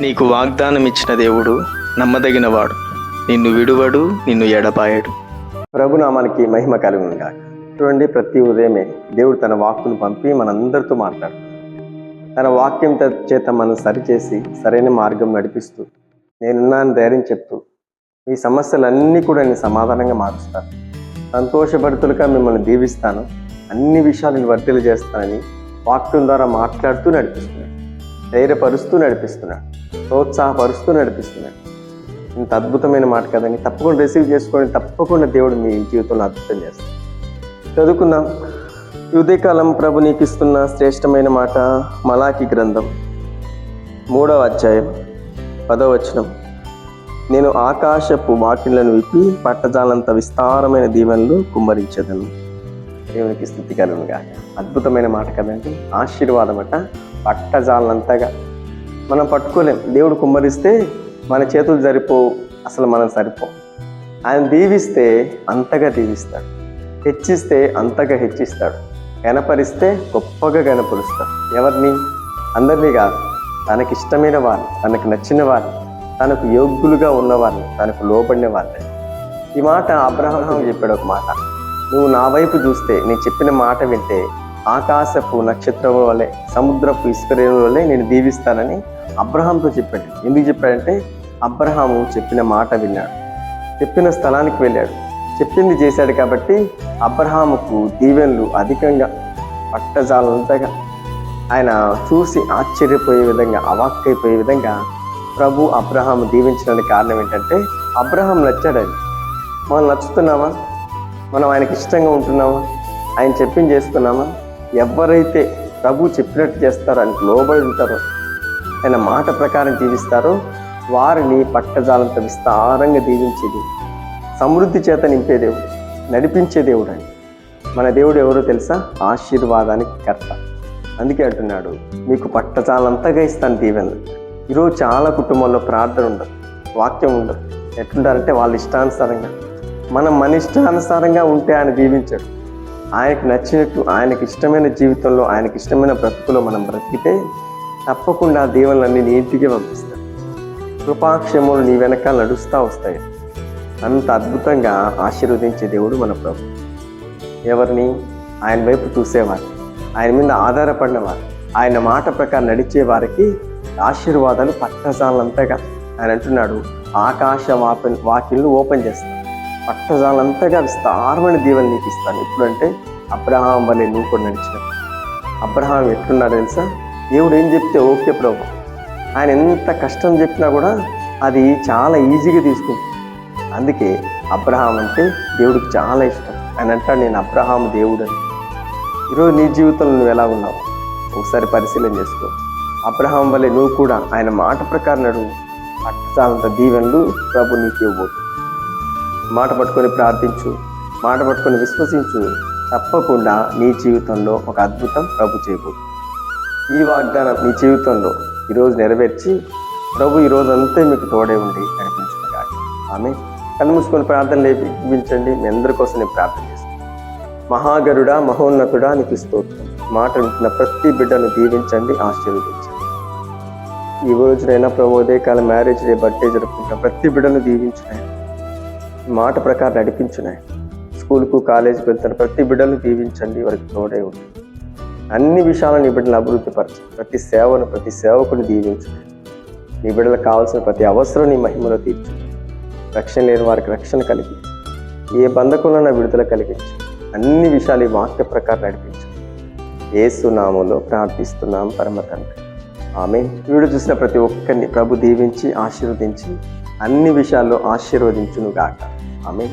నీకు వాగ్దానం ఇచ్చిన దేవుడు నమ్మదగినవాడు. నిన్ను విడువడు నిన్ను ఎడపాయడు ప్రభునామానికి మహిమ కలిగి గాక చూడండి ప్రతి ఉదయమే దేవుడు తన వాక్కును పంపి మనందరితో మాట్లాడుతున్నాడు తన వాక్యం చేత మనం సరిచేసి సరైన మార్గం నడిపిస్తూ నేనున్నాను ధైర్యం చెప్తూ మీ సమస్యలన్నీ కూడా నేను సమాధానంగా మారుస్తాను. సంతోషభరితులుగా మిమ్మల్ని దీవిస్తాను. అన్ని విషయాలు వర్తిలు చేస్తానని వాక్యం ద్వారా మాట్లాడుతూ నడిపిస్తున్నాను. ధైర్యపరుస్తూ నడిపిస్తున్నాడు ప్రోత్సాహపరుస్తూ నడిపిస్తున్నాడు. ఇంత అద్భుతమైన మాట కదండి. తప్పకుండా రిసీవ్ చేసుకోండి. తప్పకుండా దేవుడు మీ జీవితంలో అద్భుతం చేస్తాడు. చదువుకుందాం. ఉదయకాలం ప్రభు నీకు ఇస్తున్న శ్రేష్టమైన మాట మలాకి గ్రంథం మూడవ అధ్యాయం పదవ వచనం. నేను ఆకాశపు వాకిళ్ళను విప్పి పట్టజాలంత విస్తారమైన దీవెనలు కుమ్మరించదను. దేవునికి స్థుతి కలుగునుగా. అద్భుతమైన మాట కదండి. ఆశీర్వాదం అట పట్టజాలంతగా. మనం పట్టుకోలేం. దేవుడు కుమ్మరిస్తే మన చేతులు సరిపోవు అసలు మనం సరిపో. ఆయన దీవిస్తే అంతగా దీవిస్తాడు. హెచ్చిస్తే అంతగా హెచ్చిస్తాడు. గనపరిస్తే గొప్పగా గనపరుస్తాడు ఎవరిని? అందరినీ కాదు. తనకి ఇష్టమైన వారిని తనకు నచ్చిన వారిని తనకు యోగ్యులుగా ఉన్నవారిని తనకు లోబడిన వారిని. ఈ మాట అబ్రహం చెప్పాడు ఒక మాట. నువ్వు నా వైపు చూస్తే నేను చెప్పిన మాట వింటే ఆకాశపు నక్షత్రం వల్లే సముద్రపు ఇసుకరేణు వలె నేను దీవిస్తానని అబ్రహాంతో చెప్పాడు. ఎందుకు చెప్పాడంటే అబ్రహాము చెప్పిన మాట విన్నాడు. చెప్పిన స్థలానికి వెళ్ళాడు. చెప్పింది చేశాడు కాబట్టి అబ్రహాముకు దీవెనలు అధికంగా పట్టజాలంతగా. ఆయన చూసి ఆశ్చర్యపోయే విధంగా అవాక్కైపోయే విధంగా ప్రభు అబ్రహాము దీవించడానికి కారణం ఏంటంటే అబ్రహాం నచ్చాడని మనం నచ్చుతున్నామా? మనం ఆయనకి ఇష్టంగా ఉంటున్నామా? ఆయన చెప్పింది చేస్తున్నామా? ఎవరైతే ప్రభు చెప్పినట్టు చేస్తారో ఆయనకు లోబడి ఉంటారో ఆయన మాట ప్రకారం జీవిస్తారో వారిని పట్టజాలంతో విస్తారంగా దీవించేది. సమృద్ధి చేత నింపే దేవుడు నడిపించే దేవుడు అని మన దేవుడు ఎవరో తెలుసా? ఆశీర్వాదానికి కర్త. అందుకే అంటున్నాడు మీకు పట్టజాలంతగా ఇస్తాను దీవెనలు. ఈరోజు చాలా కుటుంబాల్లో ప్రార్థన ఉండదు వాక్యం ఉండదు. ఎట్లుంటారంటే వాళ్ళ ఇష్టానుసారంగా మనం మన ఇష్టానుసారంగా ఉంటే ఆయన దీవించాడు ఆయనకు నచ్చినట్టు ఆయనకి ఇష్టమైన జీవితంలో ఆయనకి ఇష్టమైన బ్రతుకులో మనం బ్రతికితే తప్పకుండా దీవెనలన్నీ నీ ఇంటికి పంపిస్తాడు కృపాక్షములు నీ వెనకాల నడుస్తూ వస్తాయి. అంత అద్భుతంగా ఆశీర్వదించే దేవుడు మన ప్రభు. ఎవరిని? ఆయన వైపు చూసేవారు. ఆయన మీద ఆధారపడినవారు. ఆయన మాట ప్రకారం నడిచే వారికి ఆశీర్వాదాలు పట్టజాలంతగా. ఆయన అంటున్నాడు ఆకాశ వాప వాకిళ్ళు ఓపెన్ చేస్తాడు పట్టజాలంతగా విస్తారమైన దీవెన నీకు ఇస్తాను. ఎప్పుడంటే అబ్రహాం వల్లే నువ్వు కూడా నడిచిన అబ్రహాం ఎట్లున్నాడు తెలుసా? దేవుడు ఏం చెప్తే ఓకే ప్రభు. ఆయన ఎంత కష్టం చెప్పినా కూడా అది చాలా ఈజీగా తీసుకుంటుంది అందుకే అబ్రహాం అంటే దేవుడికి చాలా ఇష్టం. ఆయన అంటాడు నేను అబ్రహాం దేవుడు అని ఈరోజు నీ జీవితంలో నువ్వు ఎలా ఉన్నావు? ఒకసారి పరిశీలన చేసుకో. అబ్రహాం వల్లే నువ్వు కూడా ఆయన మాట ప్రకారం నడువు. అట్టాలంత దీవెనలు ప్రభు నీకు ఇవ్వబోతు. మాట పట్టుకొని ప్రార్థించు. మాట పట్టుకొని విశ్వసించు. తప్పకుండా నీ జీవితంలో ఒక అద్భుతం ప్రభు చేయబోతు. ఈ వాగ్దానం నీ జీవితంలో ఈరోజు నెరవేర్చి ప్రభు ఈరోజు అంతే మీకు తోడే ఉండి నడిపించుకుంటా ఆమె కళ్ళు ప్రార్థన లేపించండి మీ అందరి కోసం నేను ప్రార్థన చేస్తాను. మహాగరుడా మహోన్నతుడా నీకు స్తోత్రం. మాట వింటున్న ప్రతి బిడ్డను దీవించండి ఆశీర్వదించండి. ఈ రోజునైనా ప్రభు ఉదయకాల మ్యారేజ్ డే బర్త్డే జరుపుకుంటున్న ప్రతి బిడ్డను దీవించడానికి మాట ప్రకారం నడిపించున్నాయి స్కూల్కు కాలేజీకి వెళ్తున్న ప్రతి బిడ్డను దీవించండి. వారికి తోడే ఉంది అన్ని విషయాలను నీ బిడ్డలు అభివృద్ధి పరచు ప్రతి సేవను ప్రతి సేవకుని దీవించు. నీ బిడ్డలకు కావాల్సిన ప్రతి అవసరం నీ మహిమలో తీర్చు. రక్షణ లేని వారికి రక్షణ కలిగి. ఏ బంధకులైనా విడుదల కలిగించు. అన్ని విషయాలు ఈ వాక్య ప్రకారం నడిపించు. ఏసునామంలో ప్రార్థిస్తున్నాం పరమ తండ్రి ఆమె వీడు చూసిన ప్రతి ఒక్కరిని ప్రభు దీవించి ఆశీర్వదించి అన్ని విషయాల్లో ఆశీర్వదించునుగాక. ఆమె